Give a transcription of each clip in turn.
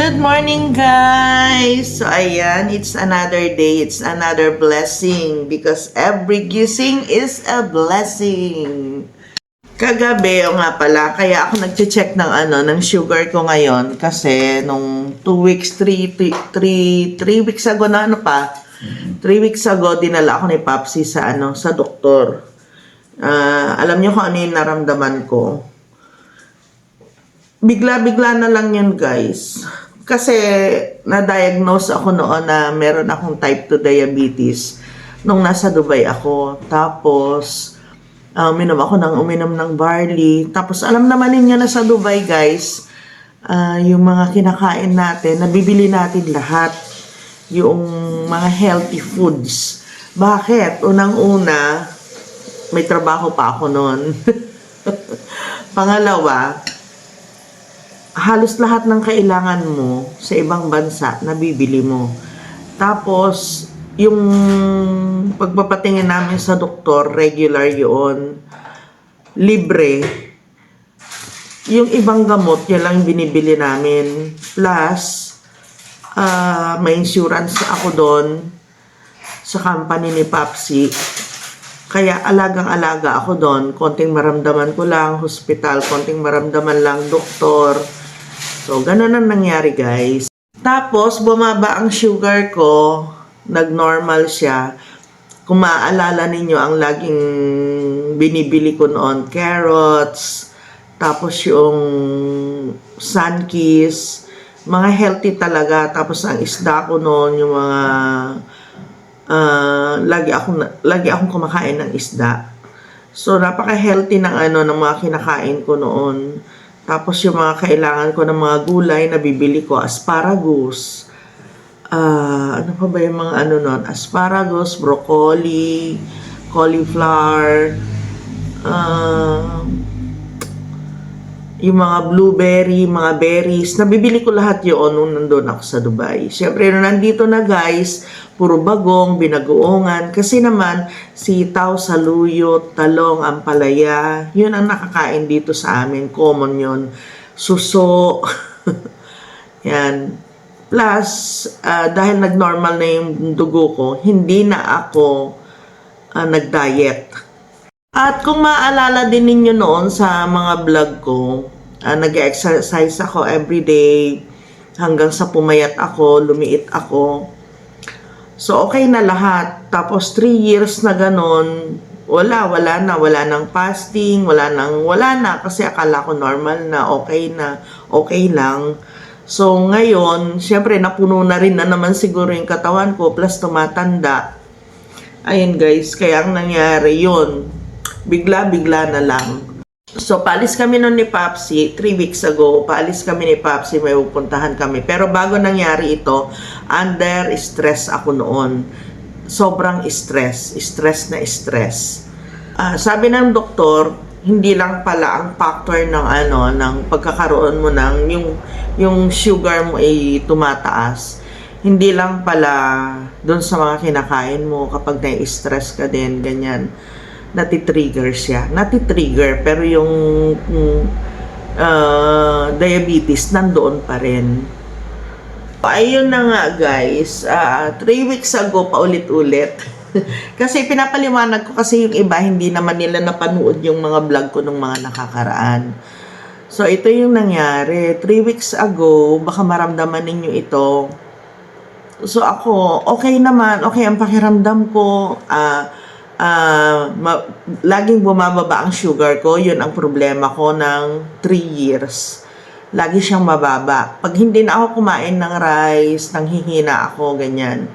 Good morning, guys! So, ayan, it's another day. It's another blessing because every gising is a blessing. Kagabi, o nga pala, kaya ako nag-check ng ano, ng sugar ko ngayon kasi nung 2 weeks, 3 3 3 weeks ago na ano pa, 3 weeks ago dinala ako ni Papsi sa ano, sa doktor. Ah, alam niyo kung ano yung naramdaman ko bigla-bigla na lang yun, guys. Kasi na-diagnose ako noon na meron akong type 2 diabetes nung nasa Dubai ako. Tapos, uh, uminom ako ng uminom ng barley. Tapos, alam naman ninyo na sa Dubai, guys, ah, yung mga kinakain natin, nabibili natin lahat. Yung mga healthy foods. Bakit? Unang-una, may trabaho pa ako noon. Pangalawa, halos lahat ng kailangan mo sa ibang bansa, nabibili mo. Tapos, yung pagpapatingin namin sa doktor, regular yun. Libre. Yung ibang gamot, yan lang binibili namin. Plus, ah, may insurance ako doon sa company ni Papsi. Kaya alagang-alaga ako doon. Konting maramdaman ko lang, hospital, konting maramdaman lang, doktor. So, ganun ang nangyari, guys. Tapos, bumaba ang sugar ko. Nag-normal siya. Kung maaalala ninyo, ang laging binibili ko noon, carrots, tapos yung sunkiss, mga healthy talaga. Tapos ang isda ko noon, yung mga ah, lagi akong lagi akong kumakain ng isda. So napaka-healthy ng ano ng mga kinakain ko noon. Tapos yung mga kailangan ko ng mga gulay na bibili ko, asparagus. Ah, ano pa ba yung mga ano noon? Asparagus, broccoli, cauliflower, ah, yung mga blueberry, mga berries, nabibili ko lahat yun nung nandun ako sa Dubai. Siyempre, nung nandito na guys, puro bagong, binagoongan. Kasi naman, sitaw, saluyot, talong, ampalaya, yun ang nakakain dito sa amin. Common yun. Suso. Yan. Plus, ah, dahil nag-normal na yung dugo ko, hindi na ako ah, nag-diet. At kung maaalala din ninyo noon sa mga vlog ko, ah, nag-exercise ako every day hanggang sa pumayat ako, lumiit ako. So, okay na lahat. Tapos, 3 years na ganon, wala, wala na. Wala nang fasting, wala nang, wala na. Kasi akala ko normal na, okay na, okay lang. So, ngayon, syempre, napuno na rin na naman siguro yung katawan ko, plus tumatanda. Ayun guys, kaya ang nangyari yun, bigla-bigla na lang. So, paalis kami noon ni Papsi, 3 weeks ago, paalis kami ni Papsi, may pupuntahan kami. Pero bago nangyari ito, under stress ako noon. Sobrang stress, stress na stress. Ah, sabi ng doktor, hindi lang pala ang factor ng ano ng pagkakaroon mo ng yung yung sugar mo ay tumataas. Hindi lang pala doon sa mga kinakain mo kapag na-stress ka din ganyan natitrigger siya. Natitrigger, pero yung ah, diabetes nandoon pa rin. Ayun na nga guys, ah, three weeks ago paulit-ulit. kasi pinapaliwanag ko kasi yung iba hindi naman nila napanood yung mga vlog ko nung mga nakakaraan. So ito yung nangyari. Three weeks ago, baka maramdaman ninyo ito. So ako, okay naman, okay ang pakiramdam ko. Ah, ah, ma- laging bumababa ang sugar ko. Yun ang problema ko ng 3 years. Lagi siyang mababa. Pag hindi na ako kumain ng rice, nang hihina ako, ganyan.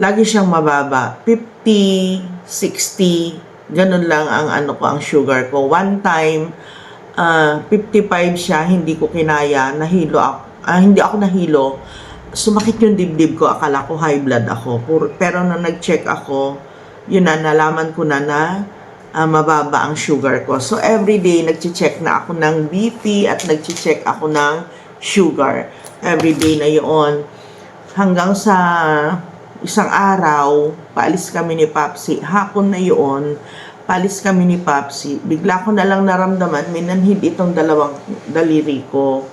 Lagi siyang mababa. 50, 60, ganun lang ang ano ko, ang sugar ko. One time, ah, 55 siya, hindi ko kinaya, nahilo ako. ah, hindi ako nahilo. Sumakit yung dibdib ko, akala ko high blood ako. Pero nung nag-check ako, yun na, nalaman ko na na ah, mababa ang sugar ko. So, everyday, nag-check na ako ng BP at nag-check ako ng sugar. Everyday na yun. Hanggang sa isang araw, paalis kami ni Papsi. Hapon na yun, paalis kami ni Papsi. Bigla ko na lang naramdaman, minanhid itong dalawang daliri ko.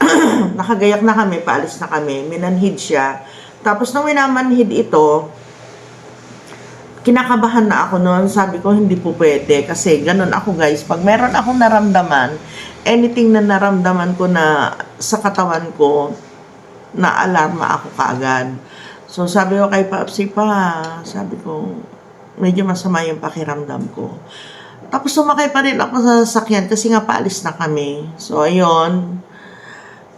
nakagayak na kami, paalis na kami, minanhid siya. Tapos nung minamanhid ito, kinakabahan na ako noon. Sabi ko, hindi po pwede. Kasi ganun ako guys. Pag meron akong naramdaman, anything na naramdaman ko na sa katawan ko, na alarma ako kaagad. So sabi ko kay Papsi pa, sabi ko, medyo masama yung pakiramdam ko. Tapos sumakay pa rin ako sa sasakyan kasi nga paalis na kami. So ayun,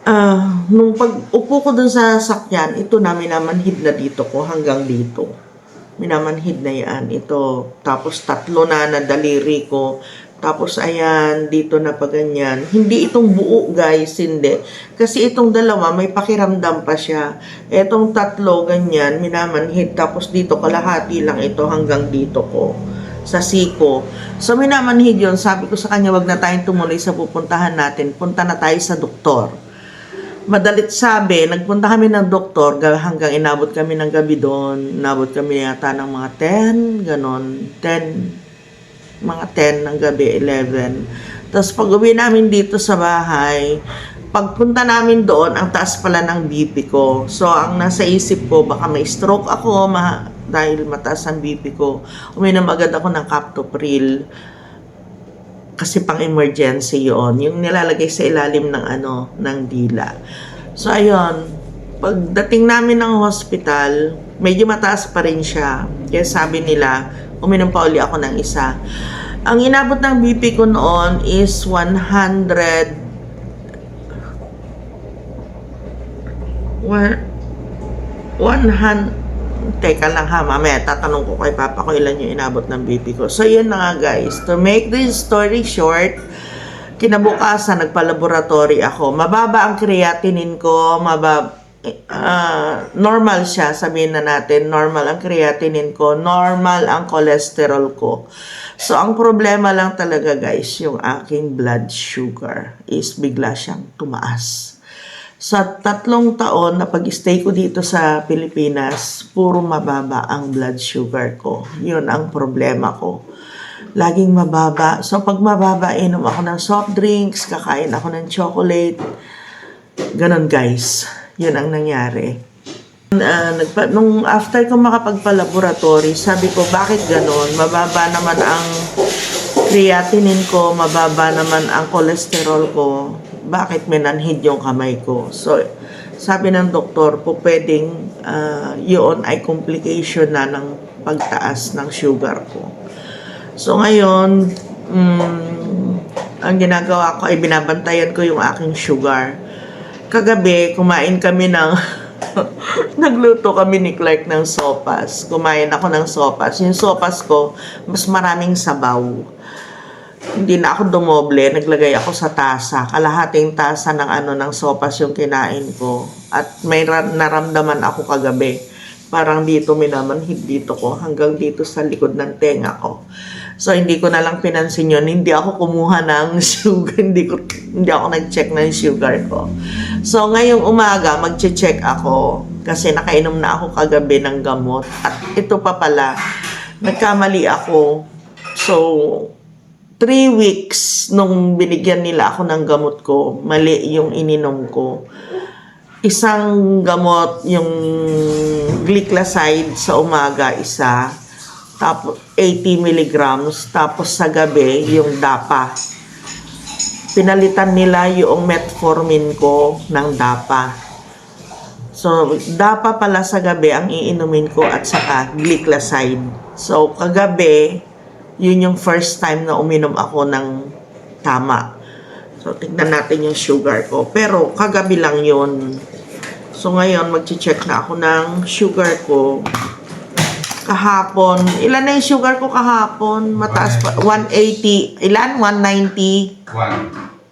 Ah, nung pag-upo ko dun sa sasakyan, ito na minamanhid na dito ko hanggang dito. Minamanhid na yan. Ito. Tapos tatlo na na daliri ko. Tapos ayan, dito na pa ganyan. Hindi itong buo guys, hindi. Kasi itong dalawa, may pakiramdam pa siya. Itong tatlo, ganyan, minamanhid. Tapos dito, kalahati lang ito hanggang dito ko sa siko. So, minamanhid yun. Sabi ko sa kanya, wag na tayong tumuloy sa pupuntahan natin. Punta na tayo sa doktor madalit sabi, nagpunta kami ng doktor ga- hanggang inabot kami ng gabi doon. Inabot kami yata ng mga 10, ganon. 10, mga 10 ng gabi, 11. Tapos pag uwi namin dito sa bahay, pagpunta namin doon, ang taas pala ng BP ko. So, ang nasa isip ko, baka may stroke ako, ma- dahil mataas ang BP ko. Uminom agad ako ng Captopril kasi pang emergency yon yung nilalagay sa ilalim ng ano ng dila. So ayun. Pagdating namin ng hospital medyo mataas pa rin siya. Kaya sabi nila uminom pa uli ako ng isa. Ang inabot ng BP ko noon is 100 One, 100 Teka lang ha, mamaya tatanong ko kay Papa ko ilan yung inabot ng BP ko. So, yun na nga guys. To make this story short, kinabukasan, nagpa-laboratory ako. Mababa ang creatinine ko, mababa, ah, normal siya, sabihin na natin, normal ang creatinine ko, normal ang cholesterol ko. So, ang problema lang talaga guys, yung aking blood sugar is bigla siyang tumaas. Sa tatlong taon na pag-stay ko dito sa Pilipinas, puro mababa ang blood sugar ko. Yun ang problema ko. Laging mababa. So pag mababa, inom ako ng soft drinks, kakain ako ng chocolate. Ganon guys. Yun ang nangyari. Ah, nagpa, nung after ko makapagpa-laboratory, sabi ko, bakit ganon? Mababa naman ang creatinine ko, mababa naman ang cholesterol ko. Bakit menanhid yung kamay ko? So, sabi ng doktor po, pwedeng ah, yun ay complication na ng pagtaas ng sugar ko. So, ngayon, mm, ang ginagawa ko ay binabantayan ko yung aking sugar. Kagabi, kumain kami ng Nagluto kami ni Clark ng sopas. Kumain ako ng sopas. Yung sopas ko, mas maraming sabaw. Hindi na ako dumoble, naglagay ako sa tasa. Kalahating tasa ng ano ng sopas yung kinain ko. At may ra- naramdaman ako kagabi. Parang dito minamanhid dito ko hanggang dito sa likod ng tenga ko. So hindi ko na lang pinansin yun. Hindi ako kumuha ng sugar. Hindi, ko, hindi ako nag-check ng sugar ko. So ngayong umaga, magche-check ako. Kasi nakainom na ako kagabi ng gamot. At ito pa pala, nagkamali ako. So, three weeks nung binigyan nila ako ng gamot ko, mali yung ininom ko. Isang gamot, yung glycoside sa umaga, isa. Tapos 80 milligrams. Tapos sa gabi, yung DAPA. Pinalitan nila yung metformin ko ng DAPA. So, DAPA pala sa gabi ang iinumin ko at saka glycoside. So, kagabi, yun yung first time na uminom ako ng tama. So, tignan natin yung sugar ko. Pero, kagabi lang yun. So, ngayon, mag-check na ako ng sugar ko. Kahapon. Ilan na yung sugar ko kahapon? Mataas pa. 180. Ilan? 190. One.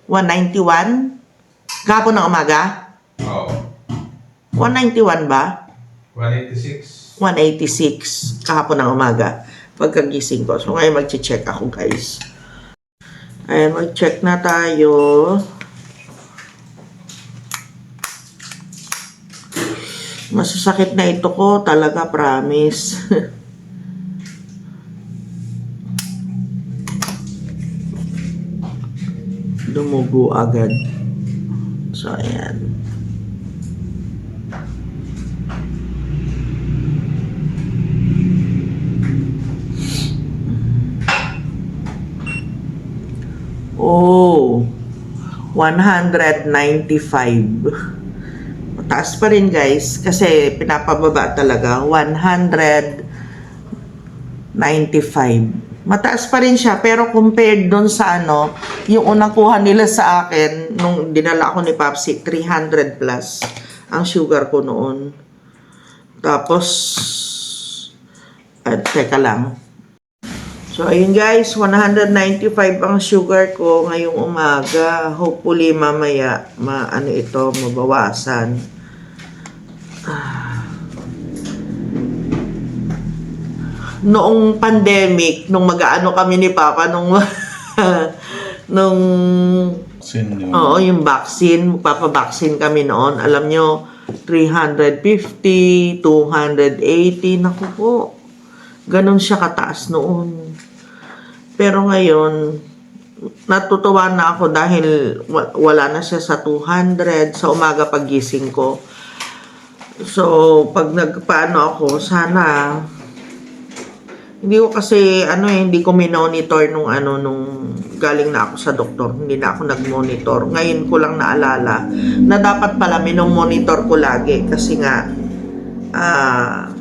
191? Kahapon ng umaga? Oh. 191 ba? 186. 186 kahapon ng umaga pagkagising ko. So ngayon magche-check ako guys. Ayan, mag-check na tayo. Masasakit na ito ko, talaga promise. Dumugo agad. So ayan. 195. Mataas pa rin guys kasi pinapababa talaga 195. Mataas pa rin siya pero compared doon sa ano, yung unang kuha nila sa akin nung dinala ko ni Papsi 300 plus ang sugar ko noon. Tapos at teka lang. So, ayun guys, 195 ang sugar ko ngayong umaga. Hopefully, mamaya, ma ano ito, mabawasan. Ah. Noong pandemic, nung mag-ano kami ni Papa, nung, nung yung Oo, yung vaccine, magpapabaksin kami noon. Alam nyo, 350, 280, naku po. Ganon siya kataas noon. Pero ngayon, natutuwa na ako dahil wa- wala na siya sa 200 sa umaga pagising ko. So, pag nagpaano ako, sana hindi ko kasi ano eh, hindi ko minonitor nung ano nung galing na ako sa doktor. Hindi na ako nag-monitor. Ngayon ko lang naalala na dapat pala minomonitor ko lagi kasi nga ah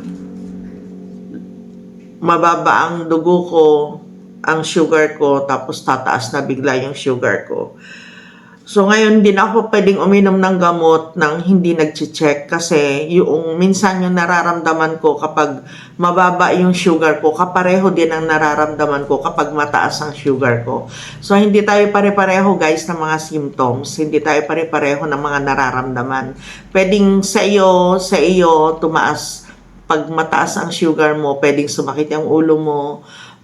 mababa ang dugo ko, ang sugar ko, tapos tataas na bigla yung sugar ko. So ngayon din ako pwedeng uminom ng gamot nang hindi nag-check kasi yung minsan yung nararamdaman ko kapag mababa yung sugar ko, kapareho din ang nararamdaman ko kapag mataas ang sugar ko. So hindi tayo pare-pareho guys ng mga symptoms, hindi tayo pare-pareho ng mga nararamdaman. Pwedeng sa iyo, sa iyo tumaas pag mataas ang sugar mo, pwedeng sumakit ang ulo mo,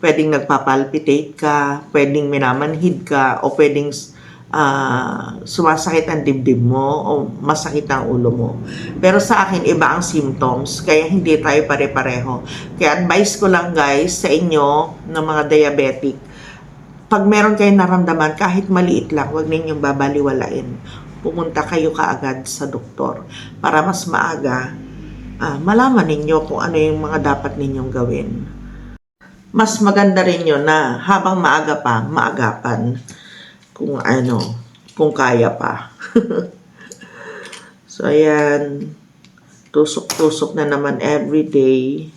pwedeng nagpapalpitate ka, pwedeng minamanhid ka, o pwedeng ah, sumasakit ang dibdib mo o masakit ang ulo mo. Pero sa akin, iba ang symptoms, kaya hindi tayo pare-pareho. Kaya advice ko lang guys sa inyo ng mga diabetic, pag meron kayong naramdaman, kahit maliit lang, huwag ninyong babaliwalain. Pumunta kayo kaagad sa doktor para mas maaga ah, malaman ninyo kung ano yung mga dapat ninyong gawin. Mas maganda rin yun na habang maaga pa, maagapan kung ano, kung kaya pa. so, ayan. Tusok-tusok na naman everyday.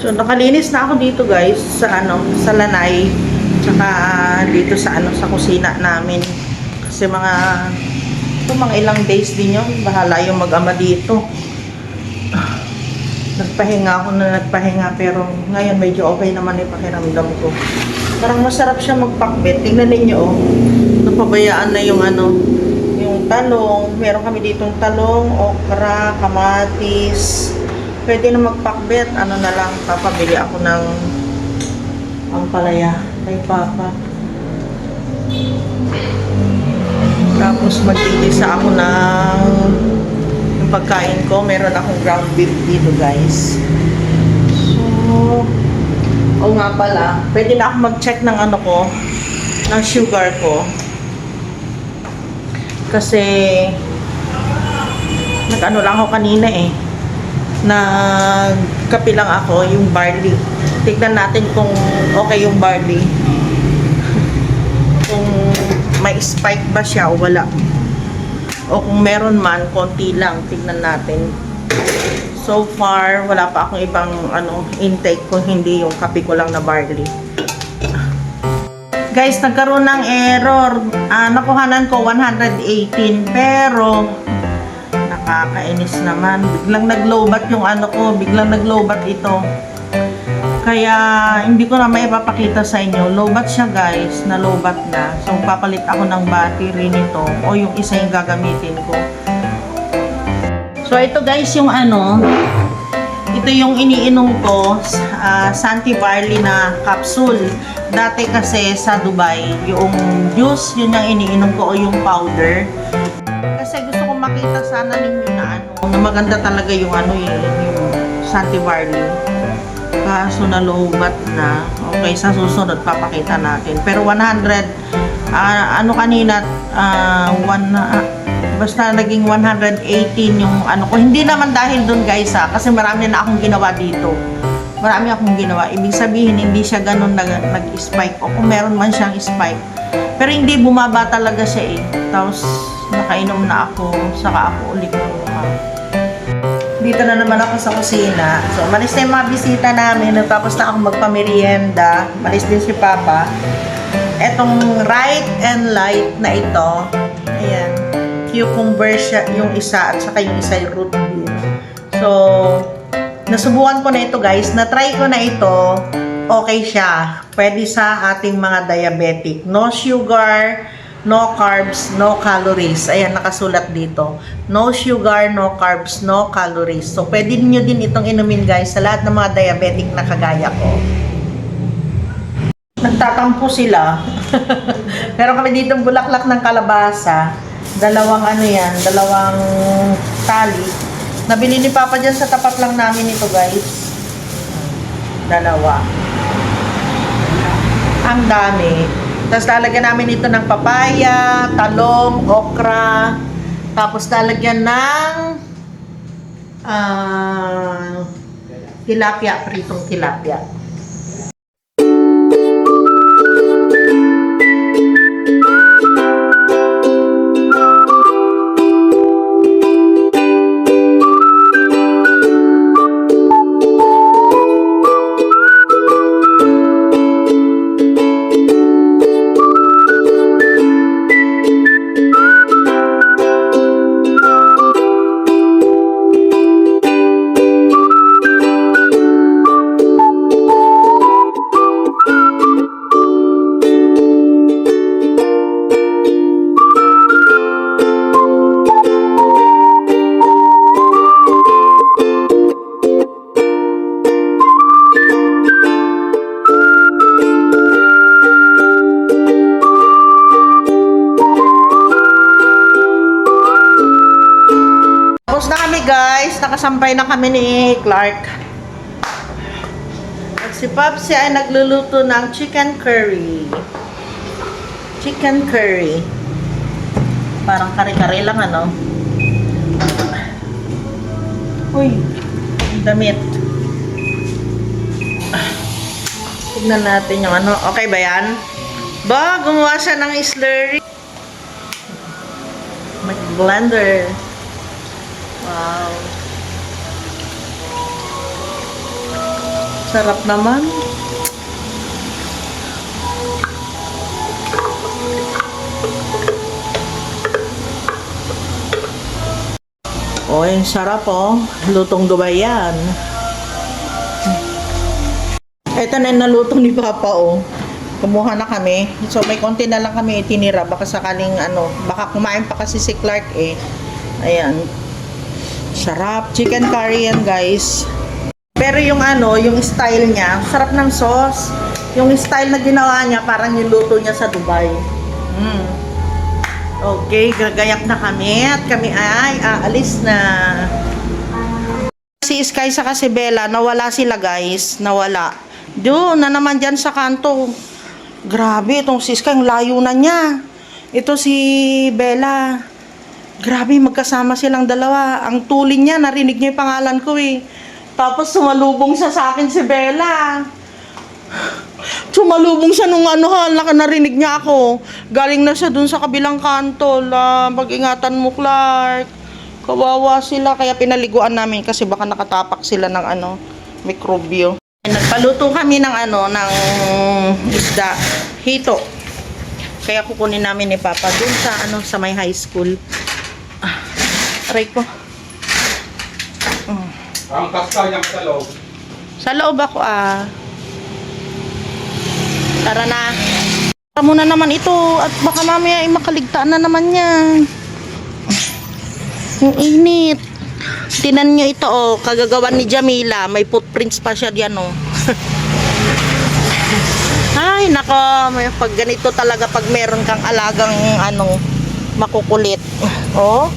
So, nakalinis na ako dito guys sa ano, sa lanay. Tsaka dito sa ano, sa kusina namin. Kasi mga, ito mga ilang days din yun. Bahala yung mag-ama dito nagpahinga ako na nagpahinga pero ngayon medyo okay naman yung pakiramdam ko. Parang masarap siya magpakbet. Tingnan ninyo oh. Napabayaan na yung ano, yung talong. Meron kami ditong talong, okra, kamatis. Pwede na magpakbet. Ano na lang, papabili ako ng ampalaya kay Papa. Tapos magtitisa ako ng yung pagkain ko. Meron akong ground beef dito, guys. So, o nga pala, pwede na ako mag-check ng ano ko, ng sugar ko. Kasi, nag-ano lang ako kanina eh. Nagkapi lang ako, yung barley. Tignan natin kung okay yung barley. kung may spike ba siya o wala. O kung meron man, konti lang. Tignan natin. So far, wala pa akong ibang ano, intake kung hindi yung kape ko lang na barley. Guys, nagkaroon ng error. Ah, nakuhanan ko 118 pero nakakainis naman. Biglang nag-lowbat yung ano ko, biglang nag-lowbat ito. Kaya hindi ko na maipapakita sa inyo. Lowbat siya guys, na lowbat na. So papalit ako ng battery nito o yung isa yung gagamitin ko. So ito guys yung ano, ito yung iniinom ko, uh, Santi Barley na capsule. Dati kasi sa Dubai, yung juice, yun yung iniinom ko o yung powder. Kasi gusto kong makita sana ninyo na ano, maganda talaga yung ano yun, yung Santi Barley. Kaso na lowbat na. Okay, sa susunod papakita natin. Pero 100, ah, ano kanina, ah, one, ah, basta naging 118 yung ano ko. Hindi naman dahil doon guys ha, kasi marami na akong ginawa dito. Marami akong ginawa. Ibig sabihin, hindi siya ganun nag, nag-spike. O kung meron man siyang spike, Pero hindi bumaba talaga siya eh. Tapos nakainom na ako, saka ako ulit kumuha. Dito na naman ako sa kusina. So, malis na yung mga bisita namin. Tapos na ako magpamerienda. Malis din si Papa. Etong right and light na ito. Ayan. Cucumber siya yung isa at saka yung isa yung root beer. So, nasubukan ko na ito guys. Na-try ko na ito. Okay siya. Pwede sa ating mga diabetic. No sugar, no carbs, no calories. Ayan, nakasulat dito. No sugar, no carbs, no calories. So, pwede niyo din itong inumin guys sa lahat ng mga diabetic na kagaya ko. Nagtatampo sila. Pero kami dito bulaklak ng kalabasa. Dalawang ano yan, dalawang tali. Nabili ni Papa dyan sa tapat lang namin ito guys. Dalawa. Ang dami. Tapos lalagyan namin ito ng papaya, talong, okra. Tapos lalagyan ng ah tilapia, pritong tilapia. Guys, nakasampay na kami ni Clark. At si Popsi ay nagluluto ng chicken curry. Chicken curry. Parang kare-kare lang ano. Uy, damit. Tignan natin yung ano. Okay ba yan? Ba, gumawa siya ng slurry. Mag-blender. Wow. Sarap naman. Oh, yung sarap oh. Lutong Dubai yan. Ito na yung naluto ni Papa oh. Kumuha na kami. So may konti na lang kami itinira. Baka sakaling ano, baka kumain pa kasi si Clark eh. Ayan. Sarap. Chicken curry yan, guys. Pero yung ano, yung style niya, sarap ng sauce. Yung style na ginawa niya, parang yung luto niya sa Dubai. Mm. Okay, gagayak na kami at kami ay aalis na. Si Sky sa si Bella, nawala sila guys. Nawala. Doon na naman dyan sa kanto. Grabe, itong si Sky, ang layo na niya. Ito si Bella. Grabe, magkasama silang dalawa. Ang tuling niya, narinig niya yung pangalan ko eh. Tapos sumalubong siya sa akin si Bella. Sumalubong siya nung ano ha, narinig niya ako. Galing na siya dun sa kabilang kanto. La, mag-ingatan mo, Clark. Kawawa sila, kaya pinaliguan namin kasi baka nakatapak sila ng ano, mikrobyo. Nagpaluto kami ng ano, ng isda, hito. Kaya kukunin namin ni Papa dun sa ano, sa may high school. Aray ko. Mm. Ang kastanyang sa loob. Sa loob ako ah. Tara na. Tara muna naman ito at baka mamaya ay makaligtaan na naman yan. Ang init. Tinan nyo ito oh, kagagawan ni Jamila. May footprints pa siya diyan oh. Ay, nako, may pag ganito talaga pag meron kang alagang ano, makukulit. Oh.